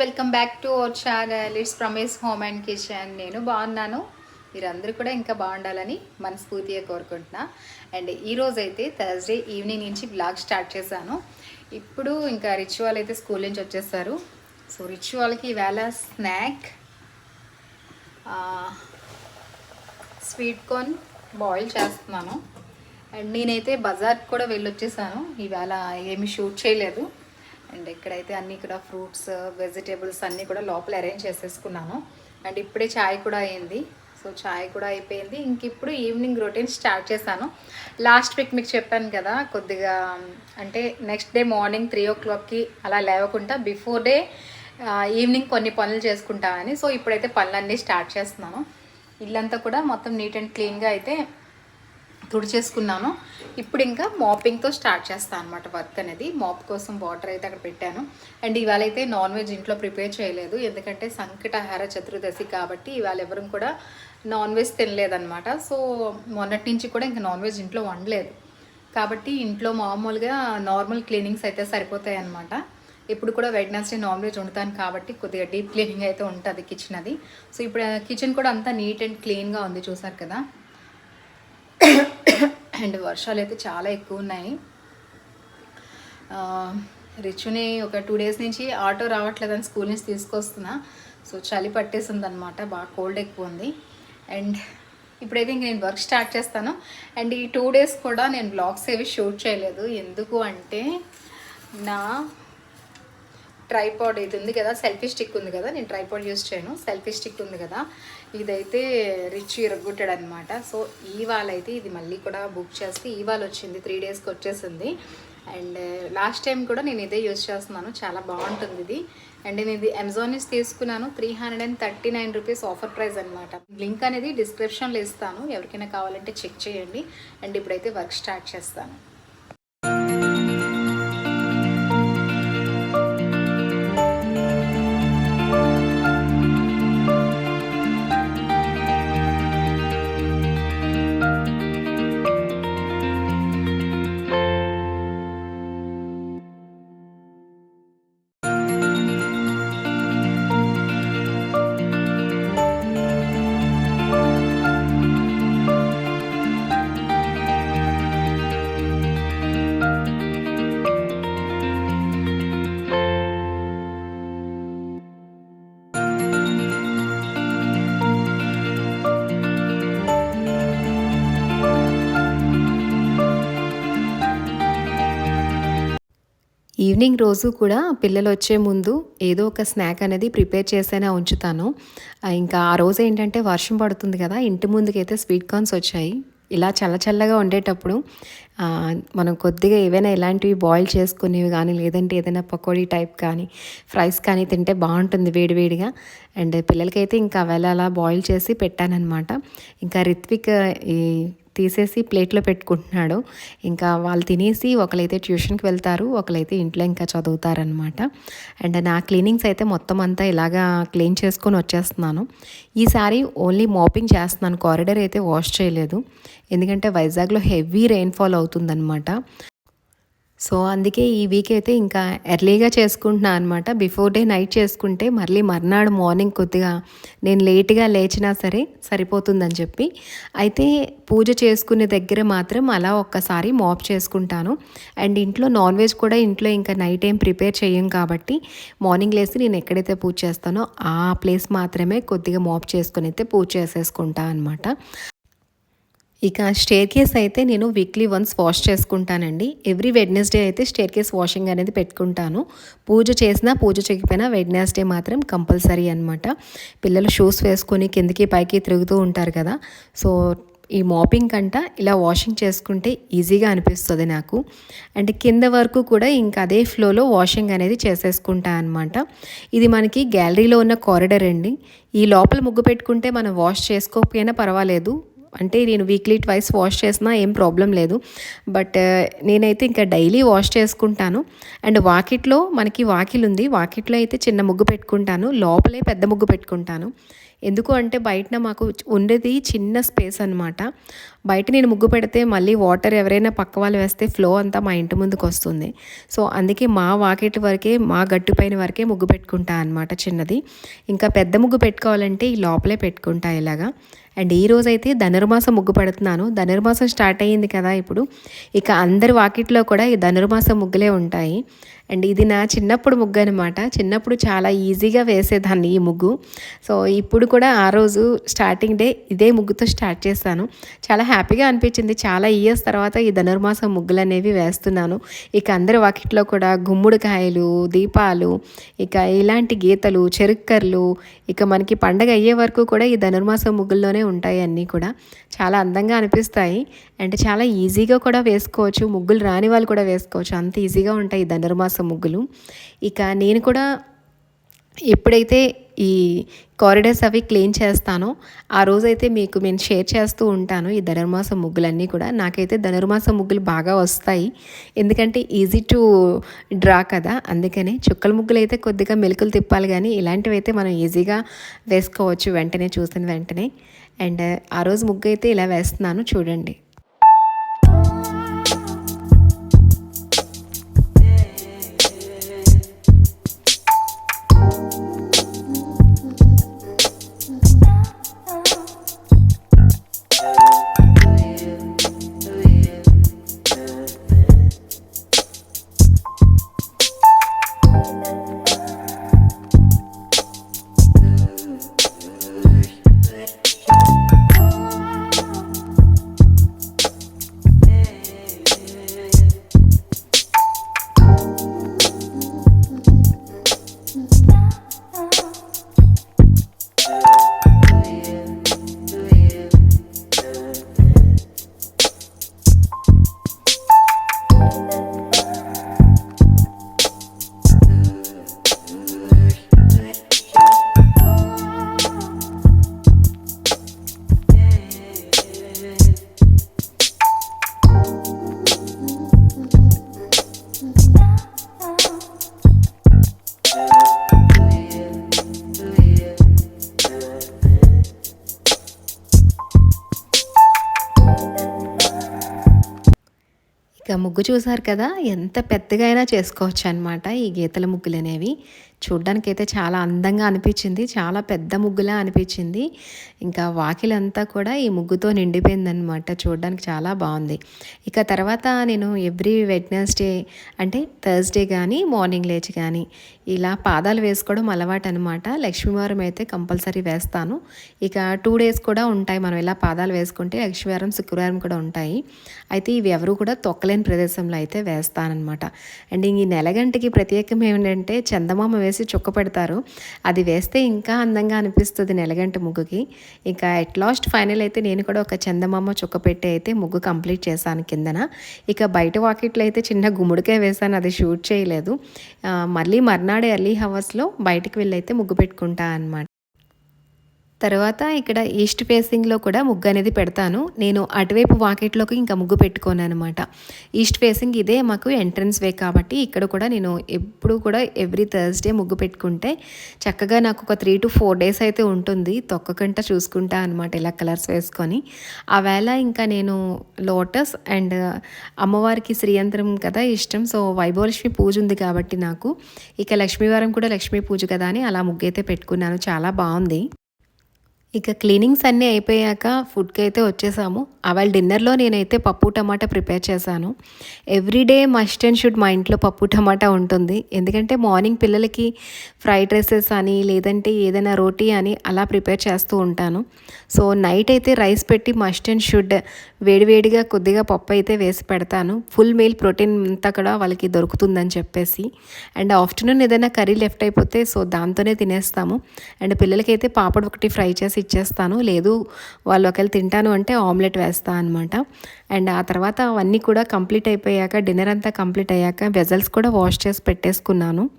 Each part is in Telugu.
Welcome back to our channel it's Pramees home and kitchen నేను బాగున్నాను. మీరందరూ కూడా ఇంకా బాగుండాలని మనస్ఫూర్తిగా కోరుకుంటున్నా. అండ్ ఈరోజు అయితే థర్స్డే ఈవినింగ్ నుంచి బ్లాగ్ స్టార్ట్ చేశాను. ఇప్పుడు ఇంకా రిచువల్ అయితే స్కూల్ నుంచి వచ్చేసారు సో రిచువల్కి ఇవాళ స్నాక్ స్వీట్ కార్న్ బాయిల్ చేస్తున్నాను. అండ్ నేనైతే బజార్కి కూడా వెళ్ళొచ్చేసాను. ఇవాళ ఏమి షూట్ చేయలేదు. అండ్ ఇక్కడైతే అన్నీ కూడా ఫ్రూట్స్ వెజిటేబుల్స్ అన్నీ కూడా లోపల అరేంజ్ చేసేసుకున్నాను. అండ్ ఇప్పుడే చాయ్ కూడా అయింది. సో చాయ్ కూడా అయిపోయింది. ఇంక ఇప్పుడు ఈవినింగ్ రొటీన్ స్టార్ట్ చేశాను. లాస్ట్ వీక్ మీకు చెప్పాను కదా కొద్దిగా అంటే నెక్స్ట్ డే మార్నింగ్ త్రీ ఓ క్లాక్కి అలా లేవకుండా బిఫోర్ డే ఈవినింగ్ కొన్ని పనులు చేసుకుంటామని సో ఇప్పుడైతే పనులన్నీ స్టార్ట్ చేస్తున్నాను. ఇల్లంతా కూడా మొత్తం నీట్ అండ్ క్లీన్గా అయితే తుడిచేసుకున్నాను. ఇప్పుడు ఇంకా మాపింగ్తో స్టార్ట్ చేస్తాను అనమాట వర్క్ అనేది. మాప్ కోసం వాటర్ అయితే అక్కడ పెట్టాను. అండ్ ఇవాళ అయితే నాన్ వెజ్ ఇంట్లో ప్రిపేర్ చేయలేదు. ఎందుకంటే సంకటహార చతుర్దశి కాబట్టి ఇవాళ ఎవరు కూడా నాన్ వెజ్ తినలేదన్నమాట. సో మొన్నటి నుంచి కూడా ఇంకా నాన్ వెజ్ ఇంట్లో వండలేదు. కాబట్టి ఇంట్లో మామూలుగా నార్మల్ క్లీనింగ్స్ అయితే సరిపోతాయి అనమాట ఇప్పుడు కూడా వెడ్నెస్డే నాన్ వెజ్ వండుతాను కాబట్టి కొద్దిగా డీప్ క్లీనింగ్ అయితే ఉంటుంది కిచెన్ అది. సో ఇప్పుడు కిచెన్ కూడా అంతా నీట్ అండ్ క్లీన్గా ఉంది చూసారు కదా. అండ్ వర్షాలు అయితే చాలా ఎక్కువ ఉన్నాయి రిచుని ఒక టూ డేస్ నుంచి ఆటో రావట్లేదని స్కూల్ నుంచి తీసుకొస్తున్నా. సో చలి పట్టేసింది అనమాట బాగా కోల్డ్ ఎక్కువ ఉంది. అండ్ ఇప్పుడైతే ఇంక నేను వర్క్ స్టార్ట్ చేస్తాను. అండ్ ఈ టూ డేస్ కూడా నేను బ్లాగ్స్ ఏవి షూట్ చేయలేదు. ఎందుకు అంటే నా ట్రైపాడ్ ఇది ఉంది కదా సెల్ఫీ స్టిక్ ఉంది కదా నేను ట్రైపాడ్ యూస్ చేయను. సెల్ఫీ స్టిక్ ఉంది కదా. ఇదైతే రిచ్ ఇరగొట్టాడు అనమాట సో ఇవాళ అయితే ఇది మళ్ళీ కూడా బుక్ చేస్తే ఇవాళ వచ్చింది త్రీ డేస్కి వచ్చేసింది. అండ్ లాస్ట్ టైం కూడా నేను ఇదే యూజ్ చేస్తున్నాను. చాలా బాగుంటుంది ఇది. అండ్ నేను ఇది అమెజాన్ నుంచి తీసుకున్నాను. Three hundred and thirty nine rupees offer price అనమాట లింక్ అనేది డిస్క్రిప్షన్లో ఇస్తాను. ఎవరికైనా కావాలంటే చెక్ చేయండి. అండ్ ఇప్పుడైతే వర్క్ స్టార్ట్ చేస్తాను. ఈవినింగ్ రోజు కూడా పిల్లలు వచ్చే ముందు ఏదో ఒక స్నాక్ అనేది ప్రిపేర్ చేసేనే ఉంచుతాను. ఇంకా ఆ రోజు ఏంటంటే వర్షం పడుతుంది కదా ఇంటి ముందుకైతే స్వీట్ కార్న్స్ వచ్చాయి. ఇలా చల్ల చల్లగా ఉండేటప్పుడు మనం కొద్దిగా ఏవైనా ఇలాంటివి బాయిల్ చేసుకునేవి కానీ లేదంటే ఏదైనా పకోడీ టైప్ కానీ ఫ్రైస్ కానీ తింటే బాగుంటుంది వేడివేడిగా అండ్ పిల్లలకైతే ఇంకా అవి అలా బాయిల్ చేసి పెట్టానన్నమాట. ఇంకా రిత్విక్ ఈ తీసేసి ప్లేట్లో పెట్టుకుంటున్నాడు. ఇంకా వాళ్ళు తినేసి ఒకరైతే ట్యూషన్కి వెళ్తారు ఒకరైతే ఇంట్లో ఇంకా చదువుతారనమాట అండ్ నా క్లీనింగ్స్ అయితే మొత్తం అంతా ఇలాగా క్లీన్ చేసుకొని వచ్చేస్తున్నాను. ఈసారి ఓన్లీ మోపింగ్ చేస్తున్నాను కారిడర్ అయితే వాష్ చేయలేదు. ఎందుకంటే వైజాగ్లో హెవీ రెయిన్ఫాల్ అవుతుందనమాట సో అందుకే ఈ వీక్ అయితే ఇంకా ఎర్లీగా చేసుకుంటున్నా అనమాట బిఫోర్ డే నైట్ చేసుకుంటే మళ్ళీ మర్నాడు మార్నింగ్ కొద్దిగా నేను లేట్గా లేచినా సరే సరిపోతుందని చెప్పి. అయితే పూజ చేసుకునే దగ్గర మాత్రం అలా ఒక్కసారి మాప్ చేసుకుంటాను. అండ్ ఇంట్లో నాన్ వెజ్ కూడా ఇంట్లో ఇంకా నైట్ ఏం ప్రిపేర్ చేయం కాబట్టి మార్నింగ్ లేసి నేను ఎక్కడైతే పూజ చేస్తానో ఆ ప్లేస్ మాత్రమే కొద్దిగా మాప్ చేసుకుని అయితే పూజ చేసేసుకుంటా అనమాట ఇక స్టేర్ కేస్ అయితే నేను వీక్లీ వన్స్ వాష్ చేసుకుంటానండి. ఎవ్రీ వెడ్నెస్డే అయితే స్టేర్ కేస్ వాషింగ్ అనేది పెట్టుకుంటాను. పూజ చేసినా పూజ చేయకపోయినా వెడ్నెస్డే మాత్రం కంపల్సరీ అనమాట పిల్లలు షూస్ వేసుకొని కిందకి పైకి తిరుగుతూ ఉంటారు కదా. సో ఈ మాపింగ్ కంట ఇలా వాషింగ్ చేసుకుంటే ఈజీగా అనిపిస్తుంది నాకు. అండ్ కింద వరకు కూడా ఇంకా అదే ఫ్లోలో వాషింగ్ అనేది చేసేసుకుంటా అనమాట ఇది మనకి గ్యాలరీలో ఉన్న కారిడర్ అండి. ఈ లోపల ముగ్గు పెట్టుకుంటే మనం వాష్ చేసుకోకపోయినా పర్వాలేదు. అంటే నేను వీక్లీ ట్వైస్ వాష్ చేసినా ఏం ప్రాబ్లం లేదు. బట్ uh, నేనైతే ఇంకా డైలీ వాష్ చేసుకుంటాను. అండ్ వాకిట్లో మనకి వాకిల్ ఉంది. వాకిట్లో అయితే చిన్న ముగ్గు పెట్టుకుంటాను. లోపలే పెద్ద ముగ్గు పెట్టుకుంటాను. ఎందుకు అంటే బయటన మాకు ఉండేది చిన్న స్పేస్ అనమాట బయట నేను ముగ్గు పెడితే మళ్ళీ వాటర్ ఎవరైనా పక్క వాళ్ళు వేస్తే ఫ్లో అంతా మా ఇంటి ముందుకు వస్తుంది. సో అందుకే మా వాకిట్ వరకే మా గట్టు పైన వరకే ముగ్గు పెట్టుకుంటా అనమాట చిన్నది. ఇంకా పెద్ద ముగ్గు పెట్టుకోవాలంటే ఈ లోపలే పెట్టుకుంటా ఇలాగా. అండ్ ఈ రోజైతే ధనుర్మాసం ముగ్గు పడుతున్నాను. ధనుర్మాసం స్టార్ట్ అయ్యింది కదా ఇప్పుడు. ఇక అందరి వాకిట్లో కూడా ఈ ధనుర్మాసం ముగ్గులే ఉంటాయి. అండ్ ఇది నా చిన్నప్పుడు ముగ్గు అనమాట చిన్నప్పుడు చాలా ఈజీగా వేసేదాన్ని ఈ ముగ్గు. సో ఇప్పుడు కూడా ఆ రోజు స్టార్టింగ్ డే ఇదే ముగ్గుతో స్టార్ట్ చేశాను చాలా హ్యాపీగా అనిపించింది. చాలా ఇయర్స్ తర్వాత ఈ ధనుర్మాసం ముగ్గులు అనేవి వేస్తున్నాను. ఇక అందరి వాకిట్లో కూడా గుమ్మడికాయలు దీపాలు ఇక ఇలాంటి గీతలు చెరుక్కర్లు ఇక మనకి పండగ అయ్యే వరకు కూడా ఈ ధనుర్మాసం ముగ్గుల్లోనే ఉంటాయి అన్నీ కూడా. చాలా అందంగా అనిపిస్తాయి. అంటే చాలా ఈజీగా కూడా వేసుకోవచ్చు. ముగ్గులు రాని వాళ్ళు కూడా వేసుకోవచ్చు. అంత ఈజీగా ఉంటాయి ధనుర్మాస ముగ్గులు. ఇక నేను కూడా ఎప్పుడైతే ఈ కారిడార్స్ అవి క్లీన్ చేస్తాను. ఆ రోజైతే మీకు నేను షేర్ చేస్తూ ఉంటాను ఈ ధనుర్మాసం ముగ్గులన్నీ కూడా. నాకైతే ధనుర్మాసం ముగ్గులు బాగా వస్తాయి. ఎందుకంటే ఈజీ టు డ్రా కదా. అందుకనే చుక్కల ముగ్గులు అయితే కొద్దిగా మెలుకులు తిప్పాలి కానీ ఇలాంటివి అయితే మనం ఈజీగా వేసుకోవచ్చు వెంటనే చూసిన వెంటనే. అండ్ ఆ రోజు ముగ్గు అయితే ఇలా వేస్తున్నాను. చూడండి. ముగ్గు చూసారు కదా? ఎంత పెద్దగా అయినా చేసుకోవచ్చు అనమాట ఈ గీతల ముగ్గులు అనేవి చూడ్డానికైతే చాలా అందంగా అనిపించింది చాలా పెద్ద ముగ్గులా అనిపించింది. ఇంకా వాకిలంతా కూడా ఈ ముగ్గుతో నిండిపోయిందనమాట చూడడానికి చాలా బాగుంది. ఇక తర్వాత నేను ఎవ్రీ వెడ్నెస్డే అంటే థర్స్డే కానీ మార్నింగ్ లేచి కానీ ఇలా పాదాలు వేసుకోవడం అలవాటు అనమాట లక్ష్మీవారం అయితే కంపల్సరీ వేస్తాను. ఇక టూ డేస్ కూడా ఉంటాయి మనం ఇలా పాదాలు వేసుకుంటే లక్ష్మీవారం శుక్రవారం కూడా ఉంటాయి. అయితే ఇవి ఎవరు కూడా తొక్కలేని ప్రదేశంలో అయితే వేస్తానమాట అండ్ ఈ నెలగంటికి ప్రత్యేకం ఏంటంటే చందమామ వేసి చుక్క పెడతారు. అది వేస్తే ఇంకా అందంగా అనిపిస్తుంది నెలగంట ముగ్గుకి. ఇంకా ఎట్ లాస్ట్ ఫైనల్ అయితే నేను కూడా ఒక చందమామ చుక్క పెట్టి అయితే ముగ్గు కంప్లీట్ చేశాను కిందన. ఇక బయట వాకిట్లో అయితే చిన్న గుమ్ముడికే వేసాను అది షూట్ చేయలేదు. మళ్ళీ మర్నాడు ఎర్లీ హవర్స్లో బయటికి వెళ్ళి అయితే ముగ్గు పెట్టుకుంటా అనమాట తర్వాత ఇక్కడ ఈస్ట్ ఫేసింగ్లో కూడా ముగ్గు అనేది పెడతాను. నేను అటువైపు వాకెట్లోకి ఇంకా ముగ్గు పెట్టుకోను అనమాట ఈస్ట్ ఫేసింగ్ ఇదే మాకు ఎంట్రన్స్ వే కాబట్టి ఇక్కడ కూడా నేను ఎప్పుడు కూడా ఎవ్రీ థర్స్డే ముగ్గు పెట్టుకుంటే చక్కగా నాకు ఒక త్రీ టు ఫోర్ డేస్ అయితే ఉంటుంది. తొక్కకంట చూసుకుంటా అనమాట ఇలా కలర్స్ వేసుకొని. ఆవేళ ఇంకా నేను లోటస్ అండ్ అమ్మవారికి శ్రీయంత్రం కదా ఇష్టం. సో వైభవలక్ష్మి పూజ ఉంది కాబట్టి నాకు. ఇక లక్ష్మీవారం కూడా లక్ష్మీ పూజ కదా అని అలా ముగ్గు అయితే పెట్టుకున్నాను. చాలా బాగుంది. ఇక క్లీనింగ్స్ అన్నీ అయిపోయాక ఫుడ్కి అయితే వచ్చేసాము. అవాళ డిన్నర్లో నేనైతే పప్పు టమాటా ప్రిపేర్ చేశాను. ఎవ్రీడే మస్ట్ అండ్ షుడ్ మా ఇంట్లో పప్పు టమాటా ఉంటుంది. ఎందుకంటే మార్నింగ్ పిల్లలకి ఫ్రైడ్ రైసెస్ అని లేదంటే ఏదైనా రోటీ అని అలా ప్రిపేర్ చేస్తూ ఉంటాను. సో నైట్ అయితే రైస్ పెట్టి మస్ట్ అండ్ షుడ్ వేడివేడిగా కొద్దిగా పప్పు అయితే వేసి పెడతాను. ఫుల్ మీల్ ప్రోటీన్ అంతా కూడా వాళ్ళకి దొరుకుతుందని చెప్పేసి. అండ్ ఆఫ్టర్నూన్ ఏదైనా కర్రీ లెఫ్ట్ అయిపోతే సో దాంతోనే తినేస్తాము. అండ్ పిల్లలకైతే పాపడ్ ఒకటి ఫ్రై చేసి ఇచ్చేస్తాను. లేదు వాళ్ళు ఒకవేళ తింటాను అంటే ఆమ్లెట్ వేస్తాను అనమాట అండ్ ఆ తర్వాత అవన్నీ కూడా కంప్లీట్ అయిపోయాక డిన్నర్ అంతా కంప్లీట్ అయ్యాక వెజల్స్ కూడా వాష్ చేసి పెట్టేసుకున్నాను.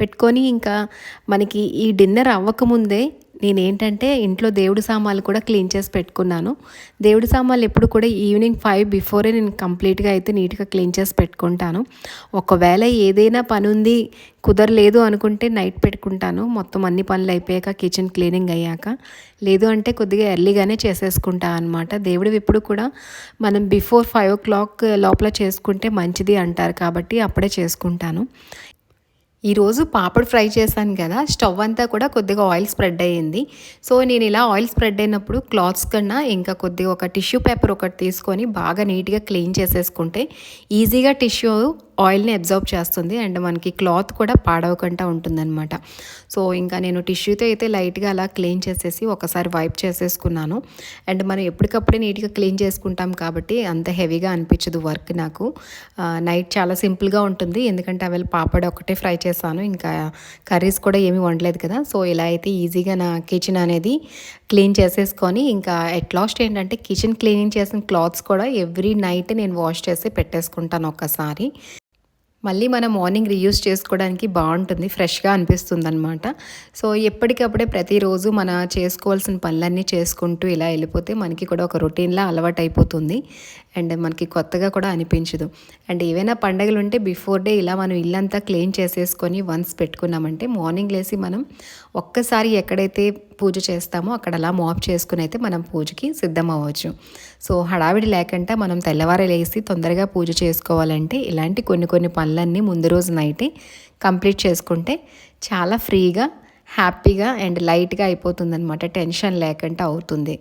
పెట్టుకొని ఇంకా మనకి ఈ డిన్నర్ అవ్వకముందే నేనేంటంటే ఇంట్లో దేవుడి సామాన్లు కూడా క్లీన్ చేసి పెట్టుకున్నాను. దేవుడి సామాన్లు ఎప్పుడు కూడా ఈవినింగ్ ఫైవ్ బిఫోరే నేను కంప్లీట్గా అయితే నీట్గా క్లీన్ చేసి పెట్టుకుంటాను. ఒకవేళ ఏదైనా పని ఉంది కుదరలేదు అనుకుంటే నైట్ పెట్టుకుంటాను. మొత్తం అన్ని పనులు అయిపోయాక కిచెన్ క్లీనింగ్ అయ్యాక. లేదు అంటే కొద్దిగా ఎర్లీగానే చేసేసుకుంటా అనమాట దేవుడివి ఎప్పుడు కూడా మనం బిఫోర్ ఫైవ్ ఓ క్లాక్ లోపల చేసుకుంటే మంచిది అంటారు కాబట్టి అప్పుడే చేసుకుంటాను. ఈరోజు పాపడ్ ఫ్రై చేశాను కదా స్టవ్ అంతా కూడా కొద్దిగా ఆయిల్ స్ప్రెడ్ అయ్యింది. సో నేను ఇలా ఆయిల్ స్ప్రెడ్ అయినప్పుడు క్లాత్స్ కన్నా ఇంకా కొద్దిగా ఒక టిష్యూ పేపర్ ఒకటి తీసుకొని బాగా నీట్గా క్లీన్ చేసేసుకుంటే ఈజీగా టిష్యూ ఆయిల్ని అబ్జర్వ్ చేస్తుంది అండ్ మనకి క్లాత్ కూడా పాడవకుండా ఉంటుందన్నమాట. సో ఇంకా నేను టిష్యూతో అయితే లైట్గా అలా క్లీన్ చేసేసి ఒకసారి వైప్ చేసేసుకున్నాను. అండ్ మనం ఎప్పటికప్పుడే నీట్గా క్లీన్ చేసుకుంటాం కాబట్టి అంత హెవీగా అనిపించదు వర్క్ నాకు. నైట్ చాలా సింపుల్గా ఉంటుంది. ఎందుకంటే అవి పాపడ్ ఒకటే ఫ్రై చేశాను ఇంకా కర్రీస్ కూడా ఏమీ వండలేదు కదా. సో ఇలా అయితే ఈజీగా నా కిచెన్ అనేది క్లీన్ చేసేసుకొని ఇంకా ఎట్ లాస్ట్ ఏంటంటే కిచెన్ క్లీనింగ్ చేసిన క్లాత్స్ కూడా ఎవ్రీ నైట్ నేను వాష్ చేసి పెట్టేసుకుంటాను ఒక్కసారి. మళ్ళీ మనం మార్నింగ్ రీయూస్ చేసుకోవడానికి బాగుంటుంది ఫ్రెష్గా అనిపిస్తుంది అనమాట సో ఎప్పటికప్పుడే ప్రతిరోజు మన చేసుకోవాల్సిన పనులన్నీ చేసుకుంటూ ఇలా వెళ్ళిపోతే మనకి కూడా ఒక రొటీన్లా అలవాటు అయిపోతుంది అండ్ మనకి కొత్తగా కూడా అనిపించదు. అండ్ ఏవైనా పండగలు ఉంటే బిఫోర్ డే ఇలా మనం ఇల్లంతా క్లీన్ చేసేసుకొని వన్స్ పెట్టుకున్నామంటే మార్నింగ్ లేసి మనం ఒక్కసారి ఎక్కడైతే పూజ చేస్తామో అక్కడ అలా మాప్ చేసుకుని అయితే మనం పూజకి సిద్ధం అవ్వచ్చు సో హడావిడి లేకుండా మనం తెల్లవారు లేసి తొందరగా పూజ చేసుకోవాలంటే ఇలాంటి కొన్ని కొన్ని పనులన్నీ ముందు రోజు నైటే కంప్లీట్ చేసుకుంటే చాలా ఫ్రీగా హ్యాపీగా అండ్ లైట్గా అయిపోతుంది అనమాట టెన్షన్ లేకుండా అవుతుంది.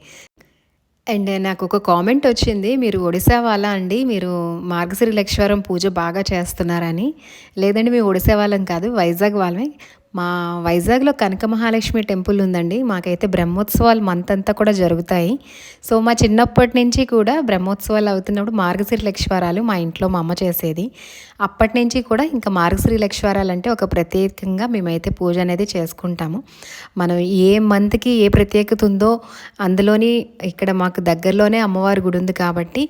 అండ్ నాకు ఒక కామెంట్ వచ్చింది మీరు ఒడిశా వాళ్ళ అండి మీరు మార్గశ్రీ లక్ష్వరం పూజ బాగా చేస్తున్నారని. లేదండి మేము ఒడిశా వాళ్ళం కాదు వైజాగ్ వాళ్ళమే. మా వైజాగ్లో కనక మహాలక్ష్మి టెంపుల్ ఉందండి. మాకైతే బ్రహ్మోత్సవాలు మంత్ అంతా కూడా జరుగుతాయి. సో మా చిన్నప్పటి నుంచి కూడా బ్రహ్మోత్సవాలు అవుతున్నప్పుడు మార్గశ్రీ లక్ష్వారాలు మా ఇంట్లో మా అమ్మ చేసేది. అప్పటి నుంచి కూడా ఇంకా మార్గశ్రీ లక్ష్వారాలు అంటే ఒక ప్రత్యేకంగా మేమైతే పూజ అనేది చేసుకుంటాము. మనం ఏ మంత్కి ఏ ప్రత్యేకత ఉందో అందులోని ఇక్కడ మాకు దగ్గరలోనే అమ్మవారి గుడి ఉంది కాబట్టి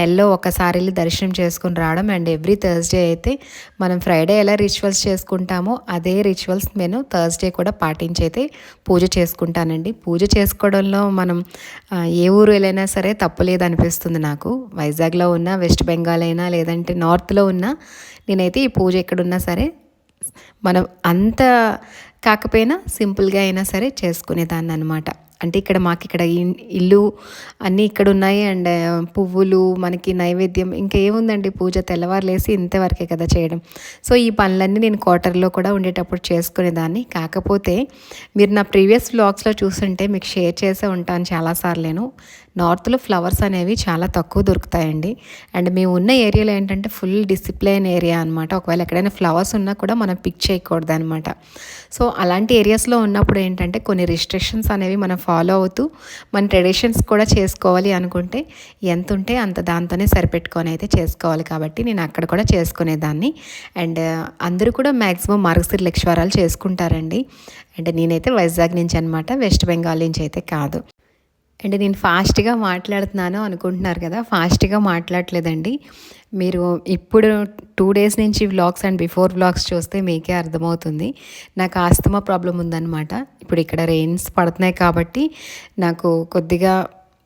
నెలలో ఒకసారి వెళ్ళి దర్శనం చేసుకుని రావడం అండ్ ఎవ్రీ థర్స్డే అయితే మనం ఫ్రైడే ఎలా రిచువల్స్ చేసుకుంటామో అదే రిచువల్ రిచువల్స్ నేను థర్స్డే కూడా పాటించైతే పూజ చేసుకుంటానండి. పూజ చేసుకోవడంలో మనం ఏ ఊరు వెళ్ళైనా సరే తప్పలేదు అనిపిస్తుంది నాకు. వైజాగ్లో ఉన్న వెస్ట్ బెంగాల్ అయినా లేదంటే నార్త్లో ఉన్నా నేనైతే ఈ పూజ ఎక్కడున్నా సరే మనం అంత కాకపోయినా సింపుల్గా అయినా సరే చేసుకునేదాన్ని అనమాట అంటే ఇక్కడ మాకు ఇక్కడ ఇల్లు అన్నీ ఇక్కడ ఉన్నాయి అండ్ పువ్వులు మనకి నైవేద్యం ఇంకా ఏముందండి? పూజ తెల్లవారులేసి ఇంతవరకే కదా చేయడం. సో ఈ పనులన్నీ నేను క్వార్టర్లో కూడా ఉండేటప్పుడు చేసుకునేదాన్ని. కాకపోతే మీరు నా ప్రీవియస్ వ్లాగ్స్లో చూస్తుంటే మీకు షేర్ చేసే ఉంటాను చాలాసార్లు నేను. నార్త్లో ఫ్లవర్స్ అనేవి చాలా తక్కువ దొరుకుతాయండి. అండ్ మేము ఉన్న ఏరియాలో ఏంటంటే ఫుల్ డిసిప్లైన్ ఏరియా అనమాట ఒకవేళ ఎక్కడైనా ఫ్లవర్స్ ఉన్నా కూడా మనం పిక్ చేయకూడదు అనమాట సో అలాంటి ఏరియాస్లో ఉన్నప్పుడు ఏంటంటే కొన్ని రిస్ట్రిక్షన్స్ అనేవి మనం ఫాలో అవుతూ మన ట్రెడిషన్స్ కూడా చేసుకోవాలి అనుకుంటే ఎంత ఉంటే అంత దాంతోనే సరిపెట్టుకొని అయితే చేసుకోవాలి కాబట్టి నేను అక్కడ కూడా చేసుకునేదాన్ని. అండ్ uh, అందరూ కూడా మ్యాక్సిమం మార్గశిర లక్ష్వరాలు చేసుకుంటారండి. అంటే నేనైతే వైజాగ్ నుంచి అనమాట వెస్ట్ బెంగాల్ నుంచి అయితే కాదు. అంటే నేను ఫాస్ట్గా మాట్లాడుతున్నాను అనుకుంటున్నారు కదా ఫాస్ట్గా మాట్లాడలేదండి మీరు ఇప్పుడు టూ డేస్ నుంచి వ్లాగ్స్ అండ్ బిఫోర్ వ్లాగ్స్ చూస్తే మీకే అర్థమవుతుంది. నాకు ఆస్తమా ప్రాబ్లం ఉందన్నమాట. ఇప్పుడు ఇక్కడ రెయిన్స్ పడుతున్నాయి కాబట్టి నాకు కొద్దిగా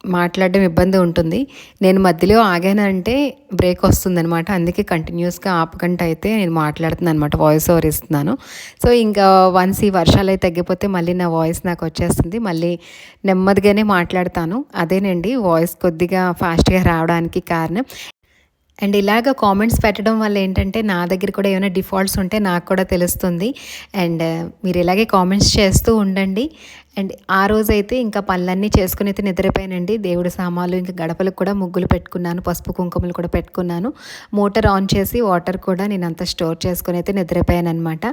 మాట్లాడడం ఇబ్బంది ఉంటుంది. నేను మధ్యలో ఆగానంటే బ్రేక్ వస్తుందనమాట అందుకే కంటిన్యూస్గా ఆపకంట అయితే నేను మాట్లాడుతున్నాను అనమాట వాయిస్ ఓవర్ ఇస్తున్నాను. సో ఇంకా వన్స్ ఈ వర్షాలు అయితే తగ్గిపోతే మళ్ళీ నా వాయిస్ నాకు వచ్చేస్తుంది. మళ్ళీ నెమ్మదిగానే మాట్లాడతాను. అదేనండి వాయిస్ కొద్దిగా ఫాస్ట్గా రావడానికి కారణం. అండ్ ఇలాగ కామెంట్స్ పెట్టడం వల్ల ఏంటంటే నా దగ్గర కూడా ఏమైనా డిఫాల్ట్స్ ఉంటే నాకు కూడా తెలుస్తుంది. అండ్ మీరు ఇలాగే కామెంట్స్ చేస్తూ ఉండండి. అండ్ ఆ రోజైతే ఇంకా పనులన్నీ చేసుకుని అయితే నిద్రపోయానండి. దేవుడి సామాన్లు ఇంకా గడపలకు కూడా ముగ్గులు పెట్టుకున్నాను పసుపు కుంకుమలు కూడా పెట్టుకున్నాను. మోటార్ ఆన్ చేసి వాటర్ కూడా నేను అంతా స్టోర్ చేసుకుని అయితే నిద్రపోయాను అనమాట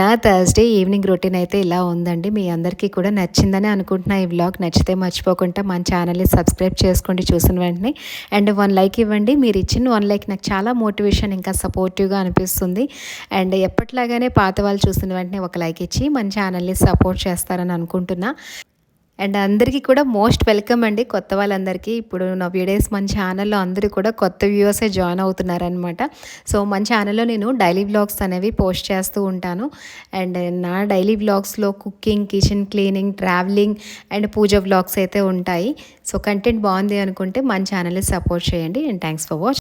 నా థర్స్డే ఈవినింగ్ రొటీన్ అయితే ఇలా ఉందండి. మీ అందరికీ కూడా నచ్చిందని అనుకుంటున్నా ఈ వ్లాగ్. నచ్చితే మర్చిపోకుండా మన ఛానల్ని సబ్స్క్రైబ్ చేసుకోండి చూసిన వెంటనే. అండ్ వన్ లైక్ ఇవ్వండి. మీరు ఇచ్చిన వన్ లైక్ నాకు చాలా మోటివేషన్ ఇంకా సపోర్టివ్గా అనిపిస్తుంది. అండ్ ఎప్పట్లాగానే పాత వాళ్ళు చూసిన వెంటనే ఒక లైక్ ఇచ్చి మన ఛానల్ని సపోర్ట్ చేస్తారని అనుకుంటున్నాను. అనుకుంటున్నా అండ్ అందరికీ కూడా మోస్ట్ వెల్కమ్ అండి. కొత్త వాళ్ళందరికీ ఇప్పుడు నా వీడియోస్ మన ఛానల్లో అందరూ కూడా కొత్త వ్యూవర్సే జాయిన్ అవుతున్నారనమాట సో మన ఛానల్లో నేను డైలీ వ్లాగ్స్ అనేవి పోస్ట్ చేస్తూ ఉంటాను. అండ్ నా daily వ్లాగ్స్లో cooking kitchen cleaning travelling and puja vlogs అయితే ఉంటాయి. సో కంటెంట్ బాగుంది అనుకుంటే మన ఛానల్ని సపోర్ట్ చేయండి. And thanks for watch